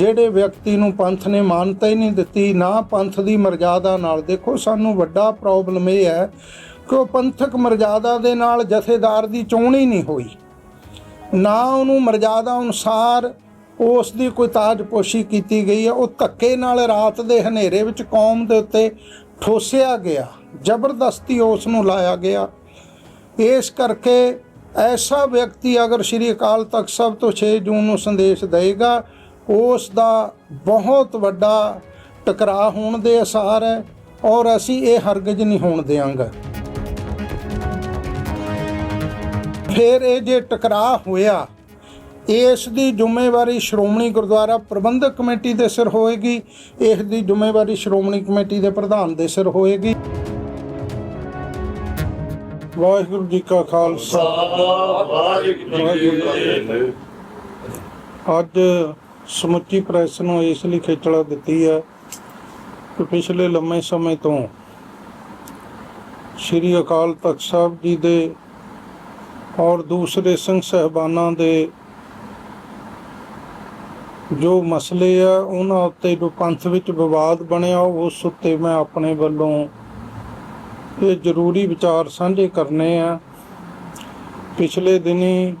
ਜਿਹੜੇ ਵਿਅਕਤੀ ਨੂੰ ਪੰਥ ਨੇ ਮਾਨਤਾ ਹੀ ਨਹੀਂ ਦਿੱਤੀ, ਨਾ ਪੰਥ ਦੀ ਮਰਜ਼ਾਦਾ ਨਾਲ। ਦੇਖੋ, ਸਾਨੂੰ ਵੱਡਾ ਪ੍ਰੋਬਲਮ ਇਹ ਹੈ ਕਿ ਉਹ ਪੰਥਕ ਮਰਜ਼ਾਦਾ ਦੇ ਨਾਲ ਜਥੇਦਾਰ ਦੀ ਚੋਣ ਹੀ ਨਹੀਂ ਹੋਈ। ਨਾ ਉਹਨੂੰ ਮਰਜ਼ਾਦਾ ਅਨੁਸਾਰ ਉਸ ਦੀ ਕੋਈ ਤਾਜਪੋਸ਼ੀ ਕੀਤੀ ਗਈ ਹੈ। ਉਹ ਧੱਕੇ ਨਾਲ ਰਾਤ ਦੇ ਹਨੇਰੇ ਵਿੱਚ ਕੌਮ ਦੇ ਉੱਤੇ ਠੋਸਿਆ ਗਿਆ। ਜ਼ਬਰਦਸਤੀ ਉਸ ਨੂੰ ਲਾਇਆ ਗਿਆ। ਇਸ ਕਰਕੇ ਐਸਾ ਵਿਅਕਤੀ ਅਗਰ ਸ਼੍ਰੀ ਅਕਾਲ ਤਖਤ ਸਾਹਿਬ ਤੋਂ 6 ਜੂਨ ਨੂੰ ਸੰਦੇਸ਼ ਦੇਗਾ ਉਸ ਦਾ ਬਹੁਤ ਵੱਡਾ ਟਕਰਾਅ ਹੋਣ ਦੇ ਅਸਾਰ ਹੈ ਔਰ ਅਸੀਂ ਇਹ ਹਰਗਿਜ਼ ਨਹੀਂ ਹੋਣ ਦੇਵਾਂਗੇ ਫਿਰ ਇਹ ਜੇ ਟਕਰਾਅ ਹੋਇਆ ਇਸ ਦੀ ਜ਼ਿੰਮੇਵਾਰੀ ਸ਼੍ਰੋਮਣੀ ਗੁਰਦੁਆਰਾ ਪ੍ਰਬੰਧਕ ਕਮੇਟੀ ਦੇ ਸਿਰ ਹੋਏਗੀ ਇਸ ਦੀ ਜ਼ਿੰਮੇਵਾਰੀ ਸ਼੍ਰੋਮਣੀ ਕਮੇਟੀ ਦੇ ਪ੍ਰਧਾਨ ਦੇ ਸਿਰ ਹੋਏਗੀ। ਵਾਹਿਗੁਰੂ ਜੀ ਕਾ ਖਾਲਸਾ। ਵਾਹਿਗੁਰੂ ਜੀ ਕੀ ਫਤਿਹ। ਅੱਜ ਸਮੁੱਚੀ ਪ੍ਰੈਸ ਨੂੰ ਇਸ ਲਈ ਖੇਚਲਾ ਦਿੱਤੀ ਹੈ ਕਿ ਪਿਛਲੇ ਲੰਮੇ ਸਮੇਂ ਤੋਂ ਸ੍ਰੀ ਅਕਾਲ ਤਖਤ ਸਾਹਿਬ ਜੀ ਦੇ ਔਰ ਦੂਸਰੇ ਸਿੰਘ ਸਹਿਬਾਨਾਂ ਦੇ ਜੋ ਮਸਲੇ ਆ, ਉਹਨਾਂ ਉੱਤੇ ਜੋ ਪੰਥ ਵਿੱਚ ਵਿਵਾਦ ਬਣਿਆ, ਉਸ ਉੱਤੇ ਮੈਂ ਆਪਣੇ ਵੱਲੋਂ ਇਹ ਜ਼ਰੂਰੀ ਵਿਚਾਰ ਸਾਂਝੇ ਕਰਨੇ ਆ। ਪਿਛਲੇ ਦਿਨੀ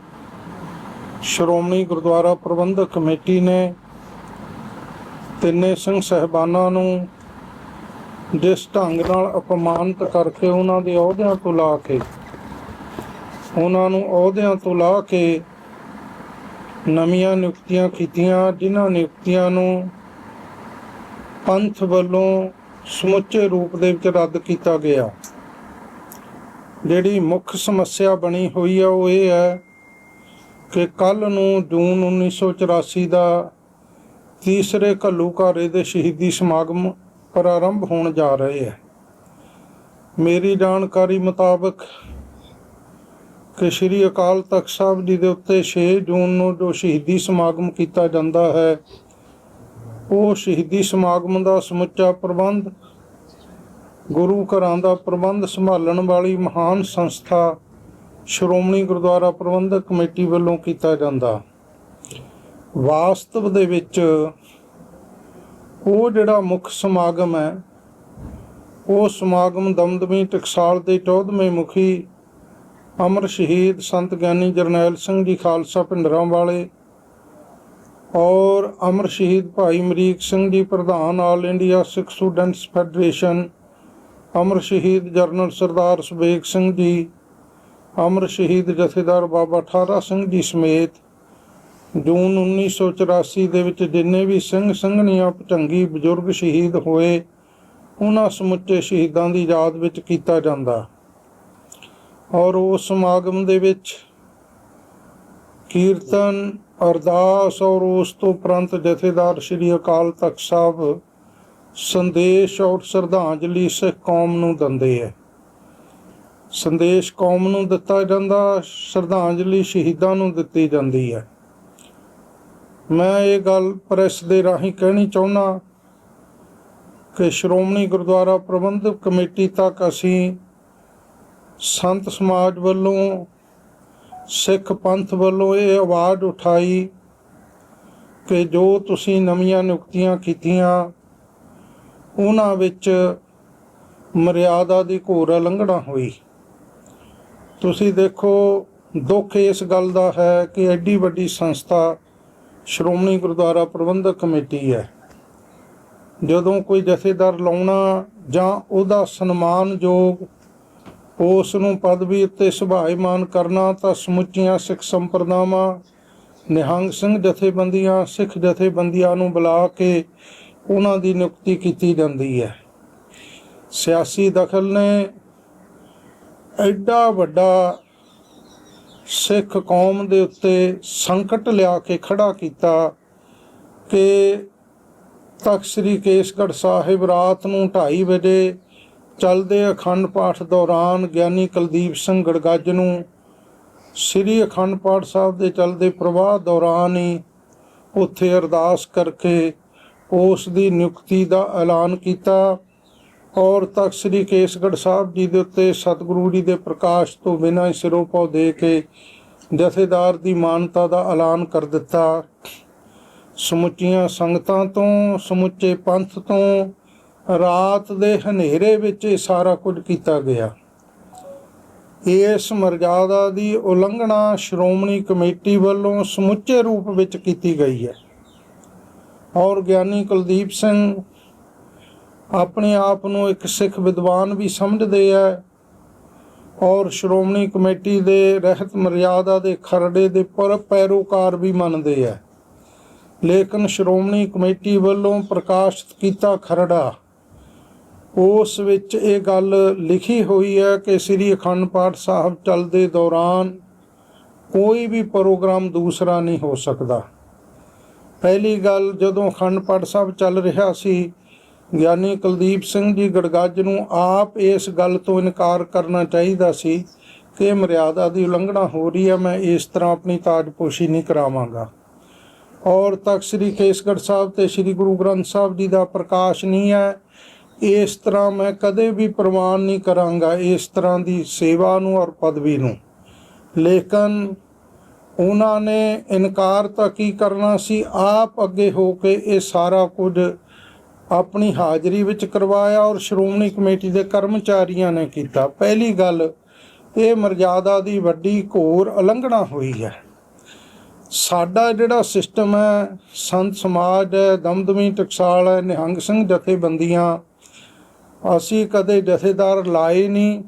ਸ਼੍ਰੋਮਣੀ ਗੁਰਦੁਆਰਾ ਪ੍ਰਬੰਧਕ ਕਮੇਟੀ ਨੇ ਤਿੰਨੇ ਸਿੰਘ ਸਹਿਬਾਨਾਂ ਨੂੰ ਜਿਸ ਢੰਗ ਨਾਲ ਅਪਮਾਨਿਤ ਕਰਕੇ ਉਹਨਾਂ ਦੇ ਅਹੁਦਿਆਂ ਤੋਂ ਲਾ ਕੇ, ਉਹਨਾਂ ਨੂੰ ਅਹੁਦਿਆਂ ਤੋਂ ਲਾ ਕੇ ਨਵੀਆਂ ਨਿਯੁਕਤੀਆਂ ਕੀਤੀਆਂ, ਜਿਨ੍ਹਾਂ ਨਿਯੁਕਤੀਆਂ ਨੂੰ ਪੰਥ ਵੱਲੋਂ ਸਮੁੱਚੇ ਰੂਪ ਦੇ ਵਿੱਚ ਰੱਦ ਕੀਤਾ ਗਿਆ। ਜਿਹੜੀ ਮੁੱਖ ਸਮੱਸਿਆ ਬਣੀ ਹੋਈ ਹੈ ਉਹ ਇਹ ਹੈ ਕਿ ਕੱਲ ਨੂੰ ਜੂਨ 1984 ਦਾ ਤੀਸਰੇ ਘੱਲੂਘਾਰੇ ਦੇ ਸ਼ਹੀਦੀ ਸਮਾਗਮ ਪ੍ਰਾਰੰਭ ਹੋਣ ਜਾ ਰਹੇ ਹੈ। ਮੇਰੀ ਜਾਣਕਾਰੀ ਮੁਤਾਬਕ ਕਿ ਸ੍ਰੀ ਅਕਾਲ ਤਖਤ ਸਾਹਿਬ ਜੀ ਦੇ ਉੱਤੇ 6 ਜੂਨ ਨੂੰ ਜੋ ਸ਼ਹੀਦੀ ਸਮਾਗਮ ਕੀਤਾ ਜਾਂਦਾ ਹੈ, ਉਹ ਸ਼ਹੀਦੀ ਸਮਾਗਮ ਦਾ ਸਮੁੱਚਾ ਪ੍ਰਬੰਧ, ਗੁਰੂ ਘਰਾਂ ਦਾ ਪ੍ਰਬੰਧ ਸੰਭਾਲਣ ਵਾਲੀ ਮਹਾਨ ਸੰਸਥਾ ਸ਼੍ਰੋਮਣੀ ਗੁਰਦੁਆਰਾ ਪ੍ਰਬੰਧਕ ਕਮੇਟੀ ਵੱਲੋਂ ਕੀਤਾ ਜਾਂਦਾ। ਵਾਸਤਵ ਦੇ ਵਿੱਚ ਉਹ ਜਿਹੜਾ ਮੁੱਖ ਸਮਾਗਮ ਹੈ, ਉਹ ਸਮਾਗਮ ਦਮਦਮੀ ਟਕਸਾਲ ਦੇ 14ਵੇਂ ਮੁਖੀ ਅਮਰ ਸ਼ਹੀਦ ਸੰਤ ਗਿਆਨੀ ਜਰਨੈਲ ਸਿੰਘ ਜੀ ਖਾਲਸਾ ਭਿੰਡਰਾਂ ਵਾਲੇ ਔਰ ਅਮਰ ਸ਼ਹੀਦ ਭਾਈ ਅਮਰੀਕ ਸਿੰਘ ਜੀ ਪ੍ਰਧਾਨ all India Sikh students federation, ਅਮਰ ਸ਼ਹੀਦ ਜਰਨਲ ਸਰਦਾਰ ਸੁਬੇਗ ਸਿੰਘ ਜੀ ਅਮਰ ਸ਼ਹੀਦ ਜਥੇਦਾਰ ਬਾਬਾ ਠਾਰਾ ਸਿੰਘ ਜੀ ਸਮੇਤ ਜੂਨ 1984 ਦੇ ਵਿੱਚ ਜਿੰਨੇ ਵੀ ਸਿੰਘ ਸਿੰਘਣੀਆਂ ਭਟੰਗੀ ਬਜ਼ੁਰਗ ਸ਼ਹੀਦ ਹੋਏ, ਉਹਨਾਂ ਸਮੁੱਚੇ ਸ਼ਹੀਦਾਂ ਦੀ ਯਾਦ ਵਿੱਚ ਕੀਤਾ ਜਾਂਦਾ। ਔਰ ਉਸ ਸਮਾਗਮ ਦੇ ਵਿੱਚ ਕੀਰਤਨ ਅਰਦਾਸ ਔਰ ਉਸ ਤੋਂ ਉਪਰੰਤ ਜਥੇਦਾਰ ਸ੍ਰੀ ਅਕਾਲ ਤਖਤ ਸਾਹਿਬ ਸੰਦੇਸ਼ ਔਰ ਸ਼ਰਧਾਂਜਲੀ ਸਿੱਖ ਕੌਮ ਨੂੰ ਦਿੰਦੇ ਹੈ। ਸੰਦੇਸ਼ ਕੌਮ ਨੂੰ ਦਿੱਤਾ ਜਾਂਦਾ, ਸ਼ਰਧਾਂਜਲੀ ਸ਼ਹੀਦਾਂ ਨੂੰ ਦਿੱਤੀ ਜਾਂਦੀ ਹੈ। ਮੈਂ ਇਹ ਗੱਲ ਪ੍ਰੈਸ ਦੇ ਰਾਹੀਂ ਕਹਿਣੀ ਚਾਹੁੰਦਾ ਕਿ ਸ਼੍ਰੋਮਣੀ ਗੁਰਦੁਆਰਾ ਪ੍ਰਬੰਧਕ ਕਮੇਟੀ ਤੱਕ ਅਸੀਂ ਸੰਤ ਸਮਾਜ ਵੱਲੋਂ, ਸਿੱਖ ਪੰਥ ਵੱਲੋਂ ਇਹ ਆਵਾਜ਼ ਉਠਾਈ ਕਿ ਜੋ ਤੁਸੀਂ ਨਵੀਆਂ ਨਿਯੁਕਤੀਆਂ ਕੀਤੀਆਂ, ਉਹਨਾਂ ਵਿੱਚ ਮਰਿਆਦਾ ਦੀ ਘੋਰ ਉਲੰਘਣਾ ਹੋਈ। ਤੁਸੀਂ ਦੇਖੋ, ਦੁੱਖ ਇਸ ਗੱਲ ਦਾ ਹੈ ਕਿ ਐਡੀ ਵੱਡੀ ਸੰਸਥਾ ਸ਼੍ਰੋਮਣੀ ਗੁਰਦੁਆਰਾ ਪ੍ਰਬੰਧਕ ਕਮੇਟੀ ਹੈ। ਜਦੋਂ ਕੋਈ ਜਥੇਦਾਰ ਲਾਉਣਾ ਜਾਂ ਉਹਦਾ ਸਨਮਾਨਯੋਗ ਉਸ ਨੂੰ ਪਦਵੀ ਉੱਤੇ ਸੁਭਾਈਮਾਨ ਕਰਨਾ, ਤਾਂ ਸਮੁੱਚੀਆਂ ਸਿੱਖ ਸੰਪਰਦਾਵਾਂ, ਨਿਹੰਗ ਸਿੰਘ ਜਥੇਬੰਦੀਆਂ, ਸਿੱਖ ਜਥੇਬੰਦੀਆਂ ਨੂੰ ਬੁਲਾ ਕੇ ਉਹਨਾਂ ਦੀ ਨਿਯੁਕਤੀ ਕੀਤੀ ਜਾਂਦੀ ਹੈ। ਸਿਆਸੀ ਦਖਲ ਨੇ ਐਡਾ ਵੱਡਾ ਸਿੱਖ ਕੌਮ ਦੇ ਉੱਤੇ ਸੰਕਟ ਲਿਆ ਕੇ ਖੜਾ ਕੀਤਾ ਕਿ ਤਖਤ ਸ੍ਰੀ ਕੇਸਗੜ੍ਹ ਸਾਹਿਬ ਰਾਤ ਨੂੰ 2:30 ਵਜੇ ਚੱਲਦੇ ਅਖੰਡ ਪਾਠ ਦੌਰਾਨ ਗਿਆਨੀ ਕੁਲਦੀਪ ਸਿੰਘ ਗੜਗੱਜ ਨੂੰ ਸ੍ਰੀ ਅਖੰਡ ਪਾਠ ਸਾਹਿਬ ਦੇ ਚੱਲਦੇ ਪ੍ਰਵਾਹ ਦੌਰਾਨ ਹੀ ਉੱਥੇ ਅਰਦਾਸ ਕਰਕੇ ਉਸ ਦੀ ਨਿਯੁਕਤੀ ਦਾ ਐਲਾਨ ਕੀਤਾ। ਔਰ ਤਖਤ ਸ੍ਰੀ ਕੇਸਗੜ੍ਹ ਸਾਹਿਬ ਜੀ ਦੇ ਉੱਤੇ ਸਤਿਗੁਰੂ ਜੀ ਦੇ ਪ੍ਰਕਾਸ਼ ਤੋਂ ਬਿਨਾਂ ਹੀ ਸਿਰੋਪਾਉ ਦੇ ਕੇ ਜਥੇਦਾਰ ਦੀ ਮਾਨਤਾ ਦਾ ਐਲਾਨ ਕਰ ਦਿੱਤਾ। ਸਮੁੱਚੀਆਂ ਸੰਗਤਾਂ ਤੋਂ, ਸਮੁੱਚੇ ਪੰਥ ਤੋਂ ਰਾਤ ਦੇ ਹਨੇਰੇ ਵਿੱਚ ਇਹ ਸਾਰਾ ਕੁਝ ਕੀਤਾ ਗਿਆ। ਇਸ ਮਰਜ਼ਾਦਾ ਦੀ ਉਲੰਘਣਾ ਸ਼੍ਰੋਮਣੀ ਕਮੇਟੀ ਵੱਲੋਂ ਸਮੁੱਚੇ ਰੂਪ ਵਿੱਚ ਕੀਤੀ ਗਈ ਹੈ। ਔਰ ਗਿਆਨੀ ਕੁਲਦੀਪ ਸਿੰਘ ਆਪਣੇ ਆਪ ਨੂੰ ਇੱਕ ਸਿੱਖ ਵਿਦਵਾਨ ਵੀ ਸਮਝਦੇ ਹੈ ਔਰ ਸ਼੍ਰੋਮਣੀ ਕਮੇਟੀ ਦੇ ਰਹਿਤ ਮਰਿਆਦਾ ਦੇ ਖਰੜੇ ਦੇ ਪਰ ਪੈਰੋਕਾਰ ਵੀ ਮੰਨਦੇ ਹੈ ਲੇਕਿਨ ਸ਼੍ਰੋਮਣੀ ਕਮੇਟੀ ਵੱਲੋਂ ਪ੍ਰਕਾਸ਼ਿਤ ਕੀਤਾ ਖਰੜਾ, ਉਸ ਵਿੱਚ ਇਹ ਗੱਲ ਲਿਖੀ ਹੋਈ ਹੈ ਕਿ ਸ੍ਰੀ ਅਖੰਡ ਪਾਠ ਸਾਹਿਬ ਚੱਲਦੇ ਦੌਰਾਨ ਕੋਈ ਵੀ ਪ੍ਰੋਗਰਾਮ ਦੂਸਰਾ ਨਹੀਂ ਹੋ ਸਕਦਾ। ਪਹਿਲੀ ਗੱਲ ਜਦੋਂ ਅਖੰਡ ਪਾਠ ਸਾਹਿਬ ਚੱਲ ਰਿਹਾ ਸੀ ਗਿਆਨੀ ਕੁਲਦੀਪ ਸਿੰਘ ਜੀ ਗੜਗੱਜ ਨੂੰ ਆਪ ਇਸ ਗੱਲ ਤੋਂ ਇਨਕਾਰ ਕਰਨਾ ਚਾਹੀਦਾ ਸੀ ਕਿ ਮਰਿਆਦਾ ਦੀ ਉਲੰਘਣਾ ਹੋ ਰਹੀ ਹੈ, ਮੈਂ ਇਸ ਤਰ੍ਹਾਂ ਆਪਣੀ ਤਾਜਪੋਸ਼ੀ ਨਹੀਂ ਕਰਾਵਾਂਗਾ। ਔਰ ਤਖਤ ਸ੍ਰੀ ਕੇਸਗੜ੍ਹ ਸਾਹਿਬ ਤੇ ਸ੍ਰੀ ਗੁਰੂ ਗ੍ਰੰਥ ਸਾਹਿਬ ਜੀ ਦਾ ਪ੍ਰਕਾਸ਼ ਨਹੀਂ ਹੈ, ਇਸ ਤਰ੍ਹਾਂ ਮੈਂ ਕਦੇ ਵੀ ਪ੍ਰਵਾਨ ਨਹੀਂ ਕਰਾਂਗਾ ਇਸ ਤਰ੍ਹਾਂ ਦੀ ਸੇਵਾ ਨੂੰ ਔਰ ਪਦਵੀ ਨੂੰ। ਲੇਕਿਨ ਉਹਨਾਂ ਨੇ ਇਨਕਾਰ ਤਾਂ ਕੀ ਕਰਨਾ ਸੀ, ਆਪ ਅੱਗੇ ਹੋ ਕੇ ਇਹ ਸਾਰਾ ਕੁਝ ਆਪਣੀ ਹਾਜ਼ਰੀ ਵਿੱਚ ਕਰਵਾਇਆ ਔਰ ਸ਼੍ਰੋਮਣੀ ਕਮੇਟੀ ਦੇ ਕਰਮਚਾਰੀਆਂ ਨੇ ਕੀਤਾ। ਪਹਿਲੀ ਗੱਲ, ਇਹ ਮਰਜ਼ਾਦਾ ਦੀ ਵੱਡੀ ਘੋਰ ਉਲੰਘਣਾ ਹੋਈ ਹੈ। ਸਾਡਾ ਜਿਹੜਾ ਸਿਸਟਮ ਹੈ, ਸੰਤ ਸਮਾਜ ਹੈ, ਦਮਦਮੀ ਟਕਸਾਲ ਹੈ, ਨਿਹੰਗ ਸਿੰਘ ਜਥੇਬੰਦੀਆਂ, ਅਸੀਂ ਕਦੇ ਜਥੇਦਾਰ ਲਾਏ ਨਹੀਂ,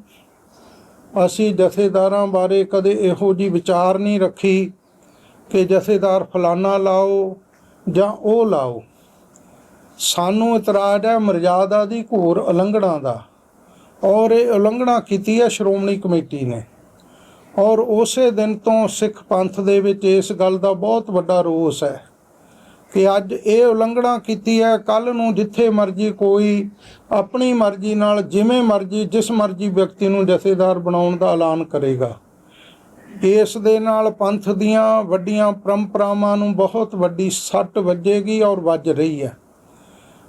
ਅਸੀਂ ਜਥੇਦਾਰਾਂ ਬਾਰੇ ਕਦੇ ਇਹੋ ਜੀ ਵਿਚਾਰ ਨਹੀਂ ਰੱਖੀ ਕਿ ਜਥੇਦਾਰ ਫਲਾਨਾ ਲਾਓ ਜਾਂ ਉਹ ਲਾਓ। ਸਾਨੂੰ ਇਤਰਾਜ਼ ਹੈ ਮਰਜ਼ਾਦਾ ਦੀ ਘੋਰ ਉਲੰਘਣਾ ਦਾ। ਔਰ ਇਹ ਉਲੰਘਣਾ ਕੀਤੀ ਹੈ ਸ਼੍ਰੋਮਣੀ ਕਮੇਟੀ ਨੇ। ਔਰ ਉਸੇ ਦਿਨ ਤੋਂ ਸਿੱਖ ਪੰਥ ਦੇ ਵਿੱਚ ਇਸ ਗੱਲ ਦਾ ਬਹੁਤ ਵੱਡਾ ਰੋਸ ਹੈ ਕਿ ਅੱਜ ਇਹ ਉਲੰਘਣਾ ਕੀਤੀ ਹੈ। ਕੱਲ ਨੂੰ ਜਿੱਥੇ ਮਰਜ਼ੀ ਕੋਈ ਆਪਣੀ ਮਰਜ਼ੀ ਨਾਲ, ਜਿਵੇਂ ਮਰਜ਼ੀ, ਜਿਸ ਮਰਜ਼ੀ ਵਿਅਕਤੀ ਨੂੰ ਜਥੇਦਾਰ ਬਣਾਉਣ ਦਾ ਐਲਾਨ ਕਰੇਗਾ। ਇਸ ਦੇ ਨਾਲ ਪੰਥ ਦੀਆਂ ਵੱਡੀਆਂ ਪਰੰਪਰਾਵਾਂ ਨੂੰ ਬਹੁਤ ਵੱਡੀ ਸੱਟ ਵੱਜੇਗੀ ਔਰ ਵੱਜ ਰਹੀ ਹੈ।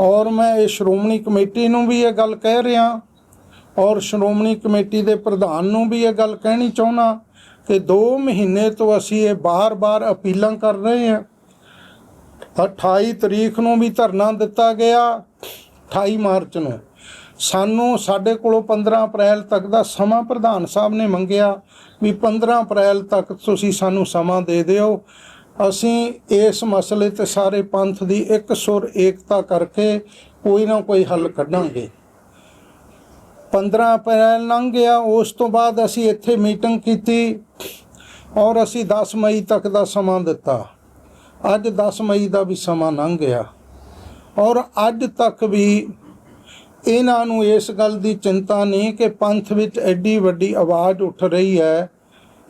ਔਰ ਮੈਂ ਇਹ ਸ਼੍ਰੋਮਣੀ ਕਮੇਟੀ ਨੂੰ ਵੀ ਇਹ ਗੱਲ ਕਹਿ ਰਿਹਾ ਔਰ ਸ਼੍ਰੋਮਣੀ ਕਮੇਟੀ ਦੇ ਪ੍ਰਧਾਨ ਨੂੰ ਵੀ ਇਹ ਗੱਲ ਕਹਿਣੀ ਚਾਹੁੰਦਾ ਕਿ 2 ਮਹੀਨੇ ਤੋਂ ਅਸੀਂ ਇਹ ਬਾਰ-ਬਾਰ ਅਪੀਲਾਂ ਕਰ ਰਹੇ ਹਾਂ। 28 ਤਰੀਕ ਨੂੰ ਵੀ ਧਰਨਾ ਦਿੱਤਾ ਗਿਆ 28 ਮਾਰਚ ਨੂੰ। ਸਾਨੂੰ ਸਾਡੇ ਕੋਲੋਂ 15 ਅਪ੍ਰੈਲ ਤੱਕ ਦਾ ਸਮਾਂ ਪ੍ਰਧਾਨ ਸਾਹਿਬ ਨੇ ਮੰਗਿਆ ਵੀ 15 ਅਪ੍ਰੈਲ ਤੱਕ ਤੁਸੀਂ ਸਾਨੂੰ ਸਮਾਂ ਦੇ ਦਿਓ। ਅਸੀਂ ਇਸ ਮਸਲੇ ਤੇ ਸਾਰੇ ਪੰਥ ਦੀ ਇੱਕ ਸੁਰ ਏਕਤਾ ਕਰਕੇ ਕੋਈ ਨਾ ਕੋਈ ਹੱਲ ਕੱਢਾਂਗੇ। 15 ਅਪ੍ਰੈਲ ਲੰਘ ਗਿਆ, ਉਸ ਤੋਂ ਬਾਅਦ ਅਸੀਂ ਇੱਥੇ ਮੀਟਿੰਗ ਕੀਤੀ ਔਰ ਅਸੀਂ 10 ਮਈ ਤੱਕ ਦਾ ਸਮਾਂ ਦਿੱਤਾ। ਅੱਜ 10 ਮਈ ਦਾ ਵੀ ਸਮਾਂ ਲੰਘ ਗਿਆ ਔਰ ਅੱਜ ਤੱਕ ਵੀ ਇਹਨਾਂ ਨੂੰ ਇਸ ਗੱਲ ਦੀ ਚਿੰਤਾ ਨਹੀਂ ਕਿ ਪੰਥ ਵਿੱਚ ਐਡੀ ਵੱਡੀ ਆਵਾਜ਼ ਉੱਠ ਰਹੀ ਹੈ।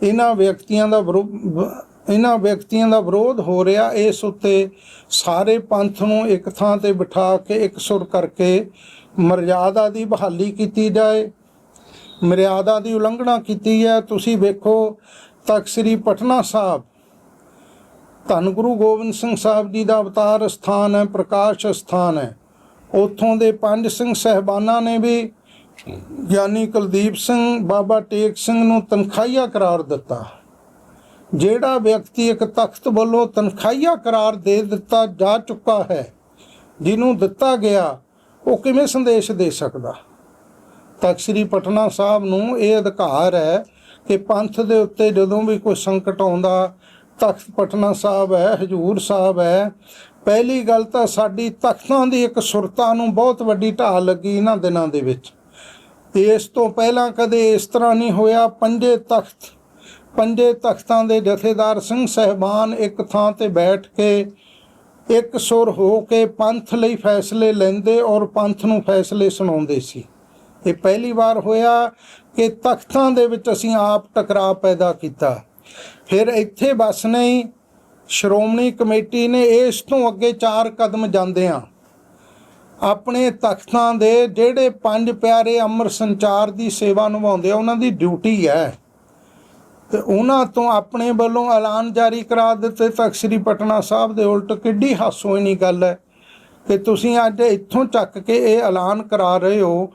ਇਹਨਾਂ ਵਿਅਕਤੀਆਂ ਦਾ ਵਿਰੋ- ਇਹਨਾਂ ਵਿਅਕਤੀਆਂ ਦਾ ਵਿਰੋਧ ਹੋ ਰਿਹਾ, ਇਸ ਉੱਤੇ ਸਾਰੇ ਪੰਥ ਨੂੰ ਇੱਕ ਥਾਂ ਤੇ ਬਿਠਾ ਕੇ ਇੱਕ ਸੁਰ ਕਰਕੇ ਮਰਜ਼ਾਦਾ ਦੀ ਬਹਾਲੀ ਕੀਤੀ ਜਾਏ, ਮਰਿਆਦਾ ਦੀ ਉਲੰਘਣਾ ਕੀਤੀ ਹੈ। ਤੁਸੀਂ ਵੇਖੋ, ਤਖਤ ਸ੍ਰੀ ਪਟਨਾ ਸਾਹਿਬ, ਧੰਨ ਗੁਰੂ ਗੋਬਿੰਦ ਸਿੰਘ ਸਾਹਿਬ ਜੀ ਦਾ ਅਵਤਾਰ ਸਥਾਨ ਹੈ, ਪ੍ਰਕਾਸ਼ ਸਥਾਨ ਹੈ। ਉੱਥੋਂ ਦੇ ਪੰਜ ਸਿੰਘ ਸਹਿਬਾਨਾਂ ਨੇ ਵੀ ਗਿਆਨੀ ਕੁਲਦੀਪ ਸਿੰਘ, ਬਾਬਾ ਟੇਕ ਸਿੰਘ ਨੂੰ ਤਨਖਾਹੀਆ ਕਰਾਰ ਦਿੱਤਾ। ਜਿਹੜਾ ਵਿਅਕਤੀ ਇੱਕ ਤਖਤ ਵੱਲੋਂ ਤਨਖਾਹੀਆ ਕਰਾਰ ਦੇ ਦਿੱਤਾ ਜਾ ਚੁੱਕਾ ਹੈ, ਜਿਹਨੂੰ ਦਿੱਤਾ ਗਿਆ, ਉਹ ਕਿਵੇਂ ਸੰਦੇਸ਼ ਦੇ ਸਕਦਾ? ਤਖਤ ਸ੍ਰੀ ਪਟਨਾ ਸਾਹਿਬ ਨੂੰ ਇਹ ਅਧਿਕਾਰ ਹੈ ਕਿ ਪੰਥ ਦੇ ਉੱਤੇ ਜਦੋਂ ਵੀ ਕੋਈ ਸੰਕਟ ਆਉਂਦਾ, ਤਖਤ ਪਟਨਾ ਸਾਹਿਬ ਹੈ, ਹਜੂਰ ਸਾਹਿਬ ਹੈ, ਪਹਿਲੀ ਗੱਲ ਤਾਂ ਸਾਡੀ ਤਖਤਾਂ ਦੀ ਇੱਕ ਸੁਰਤਾ ਨੂੰ ਬਹੁਤ ਵੱਡੀ ਢਾਲ ਲੱਗੀ ਇਹਨਾਂ ਦਿਨਾਂ ਦੇ ਵਿੱਚ। ਇਸ ਤੋਂ ਪਹਿਲਾਂ ਕਦੇ ਇਸ ਤਰ੍ਹਾਂ ਨਹੀਂ ਹੋਇਆ, ਪੰਜੇ ਤਖਤ ਪੰਜੇ ਤਖਤਾਂ ਦੇ ਜਥੇਦਾਰ ਸਿੰਘ ਸਹਿਬਾਨ ਇੱਕ ਥਾਂ ਤੇ ਬੈਠ ਕੇ ਇੱਕ ਸੁਰ ਹੋ ਕੇ ਪੰਥ ਲਈ ਫੈਸਲੇ ਲੈਂਦੇ ਔਰ ਪੰਥ ਨੂੰ ਫੈਸਲੇ ਸੁਣਾਉਂਦੇ ਸੀ। ਇਹ ਪਹਿਲੀ ਵਾਰ ਹੋਇਆ ਕਿ ਤਖਤਾਂ ਦੇ ਵਿੱਚ ਅਸੀਂ ਆਪ ਟਕਰਾਅ ਪੈਦਾ ਕੀਤਾ। ਫਿਰ ਇੱਥੇ ਬਸ ਨਹੀਂ, ਸ਼੍ਰੋਮਣੀ ਕਮੇਟੀ ਨੇ ਇਸ ਤੋਂ ਅੱਗੇ ਚਾਰ ਕਦਮ ਜਾਂਦੇ ਜਾਂਦਿਆਂ ਆਪਣੇ ਤਖਤਾਂ ਦੇ ਜਿਹੜੇ ਪੰਜ ਪਿਆਰੇ ਅਮਰ ਸੰਚਾਰ ਦੀ ਸੇਵਾ ਨਿਭਾਉਂਦੇ ਆ, ਉਹਨਾਂ ਦੀ ਡਿਊਟੀ ਹੈ। ਤੇ ਉਹਨਾਂ ਤੋਂ ਆਪਣੇ ਵੱਲੋਂ ਐਲਾਨ ਜਾਰੀ ਕਰਾ ਦਿੱਤੇ। ਤਖਤ ਸ੍ਰੀ ਪਟਨਾ ਸਾਹਿਬ ਦੇ ਉਲਟ ਕਿੱਡੀ ਹਾਸੋਹੀਣੀ ਗੱਲ ਹੈ ਕਿ ਤੁਸੀਂ ਅੱਜ ਇੱਥੋਂ ਚੱਕ ਕੇ ਇਹ ਐਲਾਨ ਕਰਾ ਰਹੇ ਹੋ।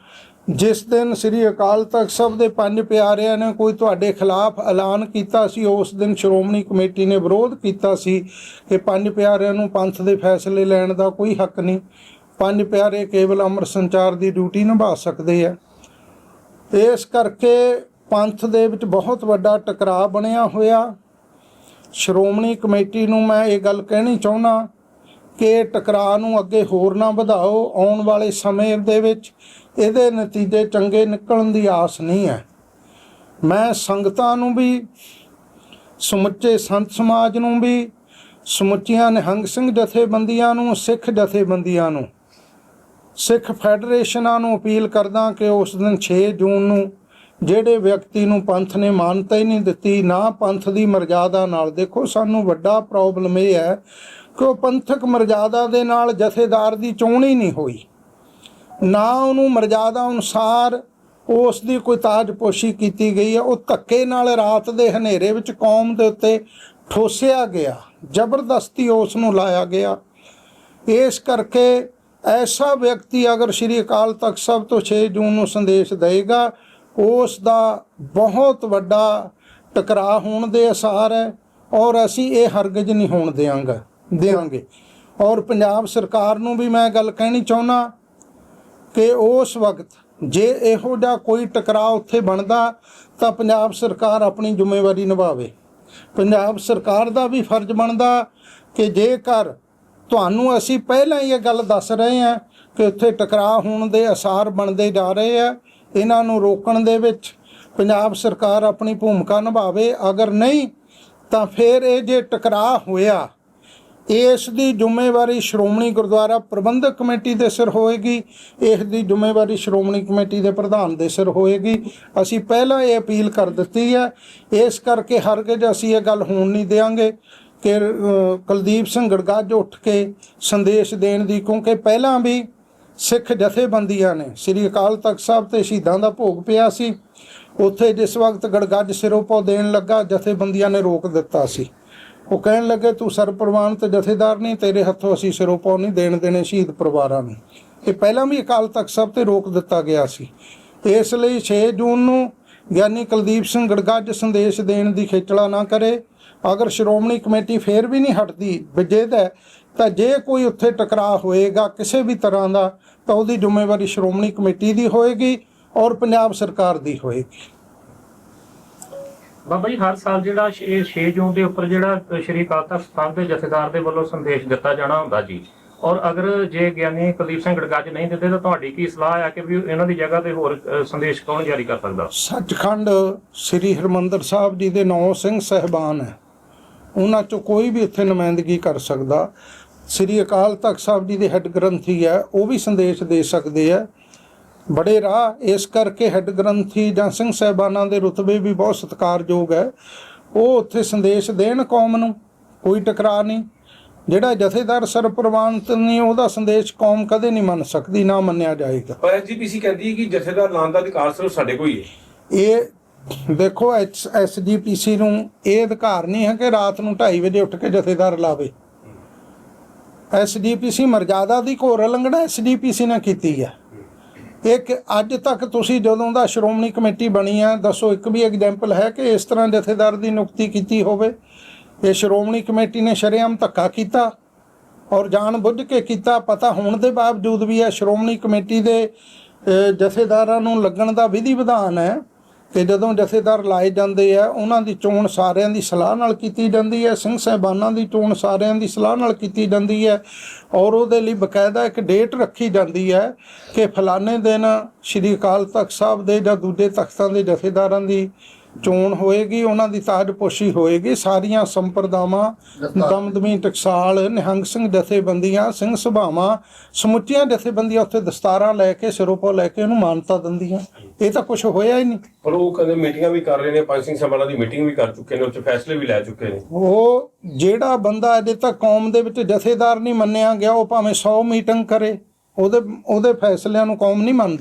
ਜਿਸ ਦਿਨ ਸ੍ਰੀ ਅਕਾਲ ਤਖਤ ਸਾਹਿਬ ਦੇ ਪੰਜ ਪਿਆਰਿਆਂ ਨੇ ਕੋਈ ਤੁਹਾਡੇ ਖਿਲਾਫ ਐਲਾਨ ਕੀਤਾ ਸੀ, ਉਸ ਦਿਨ ਸ਼੍ਰੋਮਣੀ ਕਮੇਟੀ ਨੇ ਵਿਰੋਧ ਕੀਤਾ ਸੀ ਕਿ ਪੰਜ ਪਿਆਰਿਆਂ ਨੂੰ ਪੰਥ ਦੇ ਫੈਸਲੇ ਲੈਣ ਦਾ ਕੋਈ ਹੱਕ ਨਹੀਂ। ਪੰਜ ਪਿਆਰੇ ਕੇਵਲ ਅਮਰ ਸੰਚਾਰ ਦੀ ਡਿਊਟੀ ਨਿਭਾ ਸਕਦੇ ਆ। ਇਸ ਕਰਕੇ ਪੰਥ ਦੇ ਵਿੱਚ ਬਹੁਤ ਵੱਡਾ ਟਕਰਾਅ ਬਣਿਆ ਹੋਇਆ। ਸ਼੍ਰੋਮਣੀ ਕਮੇਟੀ ਨੂੰ ਮੈਂ ਇਹ ਗੱਲ ਕਹਿਣੀ ਚਾਹੁੰਦਾ ਕਿ ਟਕਰਾਅ ਨੂੰ ਅੱਗੇ ਹੋਰ ਨਾ ਵਧਾਓ। ਆਉਣ ਵਾਲੇ ਸਮੇਂ ਦੇ ਵਿੱਚ ਇਹਦੇ ਨਤੀਜੇ ਚੰਗੇ ਨਿਕਲਣ ਦੀ ਆਸ ਨਹੀਂ ਹੈ। ਮੈਂ ਸੰਗਤਾਂ ਨੂੰ ਵੀ, ਸਮੁੱਚੇ ਸੰਤ ਸਮਾਜ ਨੂੰ ਵੀ, ਸਮੁੱਚੀਆਂ ਨਿਹੰਗ ਸਿੰਘ ਜਥੇਬੰਦੀਆਂ ਨੂੰ, ਸਿੱਖ ਜਥੇਬੰਦੀਆਂ ਨੂੰ, ਸਿੱਖ ਫੈਡਰੇਸ਼ਨਾਂ ਨੂੰ ਅਪੀਲ ਕਰਦਾ ਕਿ ਉਸ ਦਿਨ 6 ਜੂਨ ਨੂੰ ਜਿਹੜੇ ਵਿਅਕਤੀ ਨੂੰ ਪੰਥ ਨੇ ਮਾਨਤਾ ਹੀ ਨਹੀਂ ਦਿੱਤੀ, ਨਾ ਪੰਥ ਦੀ ਮਰਜ਼ਾਦਾ ਨਾਲ। ਦੇਖੋ, ਸਾਨੂੰ ਵੱਡਾ ਪ੍ਰੋਬਲਮ ਇਹ ਹੈ ਕਿ ਉਹ ਪੰਥਕ ਮਰਜ਼ਾਦਾ ਦੇ ਨਾਲ ਜਥੇਦਾਰ ਦੀ ਚੋਣ ਹੀ ਨਹੀਂ ਹੋਈ। ਨਾ ਉਹਨੂੰ ਮਰਜ਼ਾਦਾ ਅਨੁਸਾਰ ਉਸ ਦੀ ਕੋਈ ਤਾਜਪੋਸ਼ੀ ਕੀਤੀ ਗਈ ਹੈ। ਉਹ ਧੱਕੇ ਨਾਲ ਰਾਤ ਦੇ ਹਨੇਰੇ ਵਿੱਚ ਕੌਮ ਦੇ ਉੱਤੇ ਠੋਸਿਆ ਗਿਆ, ਜ਼ਬਰਦਸਤੀ ਉਸ ਨੂੰ ਲਾਇਆ ਗਿਆ। ਇਸ ਕਰਕੇ ਐਸਾ ਵਿਅਕਤੀ ਅਗਰ ਸ਼੍ਰੀ ਅਕਾਲ ਤਖਤ ਸਾਹਿਬ ਤੋਂ 6 ਜੂਨ ਨੂੰ ਸੰਦੇਸ਼ ਦੇਗਾ ਉਸ ਦਾ ਬਹੁਤ ਵੱਡਾ ਟਕਰਾਅ ਹੋਣ ਦੇ ਅਸਾਰ ਹੈ ਔਰ ਅਸੀਂ ਇਹ ਹਰਗਜ਼ ਨਹੀਂ ਹੋਣ ਦੇਵਾਂਗੇ ਦੇਵਾਂਗੇ ਔਰ ਪੰਜਾਬ ਸਰਕਾਰ ਨੂੰ ਵੀ ਮੈਂ ਗੱਲ ਕਹਿਣੀ ਚਾਹੁੰਦਾ ਕਿ ਉਸ ਵਕਤ ਜੇ ਇਹੋ ਜਿਹਾ ਕੋਈ ਟਕਰਾਅ ਉੱਥੇ ਬਣਦਾ ਤਾਂ ਪੰਜਾਬ ਸਰਕਾਰ ਆਪਣੀ ਜ਼ਿੰਮੇਵਾਰੀ ਨਿਭਾਵੇ। ਪੰਜਾਬ ਸਰਕਾਰ ਦਾ ਵੀ ਫਰਜ਼ ਬਣਦਾ ਕਿ ਜੇਕਰ ਤੁਹਾਨੂੰ ਅਸੀਂ ਪਹਿਲਾਂ ਹੀ ਇਹ ਗੱਲ ਦੱਸ ਰਹੇ ਹਾਂ ਕਿ ਉੱਥੇ ਟਕਰਾਅ ਹੋਣ ਦੇ ਅਸਾਰ ਬਣਦੇ ਜਾ ਰਹੇ ਆ ਇਹਨਾਂ ਨੂੰ ਰੋਕਣ ਦੇ ਵਿੱਚ ਪੰਜਾਬ ਸਰਕਾਰ ਆਪਣੀ ਭੂਮਿਕਾ ਨਿਭਾਵੇ, ਅਗਰ ਨਹੀਂ, ਤਾਂ ਫਿਰ ਇਹ ਜੇ ਟਕਰਾਅ ਹੋਇਆ, ਇਸ ਦੀ ਜ਼ਿੰਮੇਵਾਰੀ ਸ਼੍ਰੋਮਣੀ ਗੁਰਦੁਆਰਾ ਪ੍ਰਬੰਧਕ ਕਮੇਟੀ ਦੇ ਸਿਰ ਹੋਏਗੀ, ਇਸ ਦੀ ਜ਼ਿੰਮੇਵਾਰੀ ਸ਼੍ਰੋਮਣੀ ਕਮੇਟੀ ਦੇ ਪ੍ਰਧਾਨ ਦੇ ਸਿਰ ਹੋਏਗੀ। ਅਸੀਂ ਪਹਿਲਾਂ ਇਹ ਅਪੀਲ ਕਰ ਦਿੱਤੀ ਹੈ, ਇਸ ਕਰਕੇ ਹਰਗਿਜ਼ ਅਸੀਂ ਇਹ ਗੱਲ ਹੋਣ ਨਹੀਂ ਦੇਵਾਂਗੇ ਕਿ ਕੁਲਦੀਪ ਸਿੰਘ ਗੜਗੱਜ ਉੱਠ ਕੇ ਸੰਦੇਸ਼ ਦੇਣ ਦੀ, ਕਿਉਂਕਿ ਪਹਿਲਾਂ ਵੀ ਸਿੱਖ ਜਥੇਬੰਦੀਆਂ ਨੇ, ਸ੍ਰੀ ਅਕਾਲ ਤਖਤ ਸਾਹਿਬ ਤੇ ਸ਼ਹੀਦਾਂ ਦਾ ਭੋਗ ਪਿਆ ਸੀ। ਉੱਥੇ ਜਿਸ ਵਕਤ ਗੜਗੱਜ ਸਿਰੋਪੋ ਦੇਣ ਲੱਗਾ, ਜਥੇਬੰਦੀਆਂ ਨੇ ਰੋਕ ਦਿੱਤਾ ਸੀ। ਉਹ ਕਹਿਣ ਲੱਗੇ, ਤੂੰ ਸਰਪ੍ਰਵਾਨ ਤੇ ਜਥੇਦਾਰ ਨਹੀਂ, ਤੇਰੇ ਹੱਥੋਂ ਅਸੀਂ ਸਿਰੋਪੋ ਨਹੀਂ ਦੇਣ ਦੇਣੇ ਸ਼ਹੀਦ ਪਰਿਵਾਰਾਂ ਨੂੰ। ਇਹ ਪਹਿਲਾਂ ਵੀ ਅਕਾਲ ਤਖਤ ਸਾਹਿਬ ਤੇ ਰੋਕ ਦਿੱਤਾ ਗਿਆ ਸੀ। ਇਸ ਲਈ 6 ਜੂਨ ਨੂੰ ਗਿਆਨੀ ਕੁਲਦੀਪ ਸਿੰਘ ਗੜਗੱਜ ਸੰਦੇਸ਼ ਦੇਣ ਦੀ ਖੇਚਲਾ ਨਾ ਕਰੇ। ਅਗਰ ਸ਼੍ਰੋਮਣੀ ਕਮੇਟੀ ਫੇਰ ਵੀ ਨਹੀਂ ਹਟਦੀ ਵਿਜੇਦ ਹੈ ਤਾਂ ਜੇ ਕੋਈ ਉੱਥੇ ਟਕਰਾਅ ਹੋਏਗਾ ਕਿਸੇ ਵੀ ਤਰ੍ਹਾਂ ਦਾ ਤਾਂ ਉਹਦੀ ਜ਼ਿੰਮੇਵਾਰੀ ਸ਼੍ਰੋਮਣੀ ਕਮੇਟੀ ਦੀ ਹੋਏਗੀ ਔਰ ਪੰਜਾਬ ਸਰਕਾਰ ਦੀ ਹੋਏਗੀ। ਬਾਬਾ ਜੀ ਹਰ ਸਾਲ ਜਿਹੜਾ 6 ਜੂਨ ਦੇ ਉੱਪਰ ਜਿਹੜਾ ਸ਼੍ਰੀ ਅਕਾਲ ਤਖਤ ਸਾਹਿਬ ਦੇ ਜਥੇਦਾਰ ਦੇ ਵੱਲੋਂ ਸੰਦੇਸ਼ ਦਿੱਤਾ ਜਾਣਾ ਹੁੰਦਾ ਜੀ। ਔਰ ਅਗਰ ਜੇ ਗਿਆਨੀ ਕੁਲਦੀਪ ਸਿੰਘ ਗੜਗੱਜ ਨਹੀਂ ਦਿੰਦੇ ਤਾਂ ਤੁਹਾਡੀ ਕੀ ਸਲਾਹ ਹੈ ਕਿ ਵੀ ਇਹਨਾਂ ਦੀ ਜਗ੍ਹਾ ਤੇ ਹੋਰ ਸੰਦੇਸ਼ ਕੌਣ ਜਾਰੀ ਕਰ ਸਕਦਾ? ਸੱਚਖੰਡ ਸ੍ਰੀ ਹਰਮੰਦਰ ਸਾਹਿਬ ਜੀ ਦੇ ਨੌ ਸਿੰਘ ਸਹਿਬਾਨ ਹੈ। ਉਹਨਾਂ ਚੋਂ ਕੋਈ ਵੀ ਇੱਥੇ ਨੁਮਾਇੰਦਗੀ ਕਰ ਸਕਦਾ। ਸ੍ਰੀ ਅਕਾਲ ਤਖਤ ਸਾਹਿਬ ਜੀ ਦੇ ਹੈੱਡ ਗ੍ਰੰਥੀ ਹੈ ਉਹ ਵੀ ਸੰਦੇਸ਼ ਦੇ ਸਕਦੇ ਆ ਬੜੇ ਰਾਹ ਇਸ ਕਰਕੇ ਹੈੱਡ ਗ੍ਰੰਥੀ ਜਾਂ ਸਿੰਘ ਸਹਿਬਾਨਾਂ ਦੇ ਰੁਤਬੇ ਵੀ ਬਹੁਤ ਸਤਿਕਾਰਯੋਗ ਹੈ। ਉਹ ਉੱਥੇ ਸੰਦੇਸ਼ ਦੇਣ ਕੌਮ ਨੂੰ ਕੋਈ ਟਕਰਾਅ ਨਹੀਂ। ਜਿਹੜਾ ਜਥੇਦਾਰ ਸਰਪ੍ਰਵਾਨਤ ਨਹੀਂ ਉਹਦਾ ਸੰਦੇਸ਼ ਕੌਮ ਕਦੇ ਨਹੀਂ ਮੰਨ ਸਕਦੀ ਨਾ ਮੰਨਿਆ ਜਾਏਗਾ। ਪਰ ਐਸਜੀਪੀਸੀ ਕਹਿੰਦੀ ਹੈ ਕਿ ਜਥੇਦਾਰ ਲਾਉਣ ਦਾ ਅਧਿਕਾਰ ਸਿਰਫ ਸਾਡੇ ਕੋਲ ਹੀ ਹੈ। ਇਹ ਦੇਖੋ ਐਸਜੀਪੀਸੀ ਨੂੰ ਇਹ ਅਧਿਕਾਰ ਨਹੀਂ ਹੈ ਕਿ ਰਾਤ ਨੂੰ 2:30 ਵਜੇ ਉੱਠ ਕੇ ਜਥੇਦਾਰ ਲਾਵੇ। ਐਸਜੀਪੀਸੀ ਮਰਜ਼ਾਦਾ ਦੀ ਘੋਰ ਉਲੰਘਣਾ ਐਸਜੀਪੀਸੀ ਨੇ ਕੀਤੀ ਹੈ ਇੱਕ ਅੱਜ ਤੱਕ ਤੁਸੀਂ ਜਦੋਂ ਦਾ ਸ਼੍ਰੋਮਣੀ ਕਮੇਟੀ ਬਣੀ ਹੈ ਦੱਸੋ ਇੱਕ ਵੀ ਐਗਜ਼ਾਮਪਲ ਹੈ ਕਿ ਇਸ ਤਰ੍ਹਾਂ ਜਥੇਦਾਰ ਦੀ ਨਿਯੁਕਤੀ ਕੀਤੀ ਹੋਵੇ? ਇਹ ਸ਼੍ਰੋਮਣੀ ਕਮੇਟੀ ਨੇ ਸ਼ਰੇਆਮ ਧੱਕਾ ਕੀਤਾ ਔਰ ਜਾਣ ਬੁੱਝ ਕੇ ਕੀਤਾ। ਪਤਾ ਹੋਣ ਦੇ ਬਾਵਜੂਦ ਵੀ ਇਹ ਸ਼੍ਰੋਮਣੀ ਕਮੇਟੀ ਦੇ ਜਥੇਦਾਰਾਂ ਨੂੰ ਲੱਗਣ ਦਾ ਵਿਧੀ ਵਿਧਾਨ ਹੈ। ਕਿ ਜਦੋਂ ਜਥੇਦਾਰ ਲਾਏ ਜਾਂਦੇ ਆ, ਉਹਨਾਂ ਦੀ ਚੋਣ ਸਾਰਿਆਂ ਦੀ ਸਲਾਹ ਨਾਲ ਕੀਤੀ ਜਾਂਦੀ ਹੈ, ਸਿੰਘ ਸਾਹਿਬਾਨਾਂ ਦੀ ਚੋਣ ਸਾਰਿਆਂ ਦੀ ਸਲਾਹ ਨਾਲ ਕੀਤੀ ਜਾਂਦੀ ਹੈ ਔਰ ਉਹਦੇ ਲਈ ਬਕਾਇਦਾ ਇੱਕ ਡੇਟ ਰੱਖੀ ਜਾਂਦੀ ਹੈ ਕਿ ਫਲਾਣੇ ਦਿਨ ਸ਼੍ਰੀ ਅਕਾਲ ਤਖਤ ਸਾਹਿਬ ਦੇ ਜਾਂ ਦੂਜੇ ਤਖਤਾਂ ਦੇ ਜਥੇਦਾਰਾਂ ਦੀ ਚੋਣ ਹੋਏਗੀ ਉਹਨਾਂ ਦੀ ਤਾਜਪੋਸ਼ੀ ਹੋਏਗੀ। ਸਾਰੀਆਂ ਸੰਪਰਦਾਵਾਂ ਦਮਦਮੀ ਟਕਸਾਲ ਨਿਹੰਗ ਸਿੰਘ ਜਥੇਬੰਦੀਆਂ ਸਿੰਘ ਸਭਾਵਾਂ ਸਮੁੱਚੀਆਂ ਜਥੇਬੰਦੀਆਂ ਉੱਥੇ ਦਸਤਾਰਾਂ ਲੈ ਕੇ ਸਿਰੋਪੋ ਲੈ ਕੇ ਉਹਨੂੰ ਮਾਨਤਾ ਦਿੰਦੀਆਂ। ਇਹ ਤਾਂ ਕੁਝ ਹੋਇਆ ਹੀ ਨਹੀਂ। ਪਰ ਉਹ ਕਹਿੰਦੇ ਮੀਟਿੰਗਾਂ ਵੀ ਕਰ ਰਹੇ ਨੇ ਪੰਜ ਸਿੰਘ ਸਭਾ ਦੀ ਮੀਟਿੰਗ ਵੀ ਕਰ ਚੁੱਕੇ ਨੇ ਉੱਥੇ ਫੈਸਲੇ ਵੀ ਲੈ ਚੁੱਕੇ ਨੇ। ਉਹ ਜਿਹੜਾ ਬੰਦਾ ਅਜੇ ਤੱਕ ਕੌਮ ਦੇ ਵਿੱਚ ਜਥੇਦਾਰ ਨਹੀਂ ਮੰਨਿਆ ਗਿਆ ਉਹ ਭਾਵੇਂ 100 ਮੀਟਿੰਗ ਕਰੇ ਉਹਦੇ ਉਹਦੇ ਫੈਸਲਿਆਂ ਨੂੰ ਕੌਮ ਨਹੀਂ ਮੰਨਦੀ।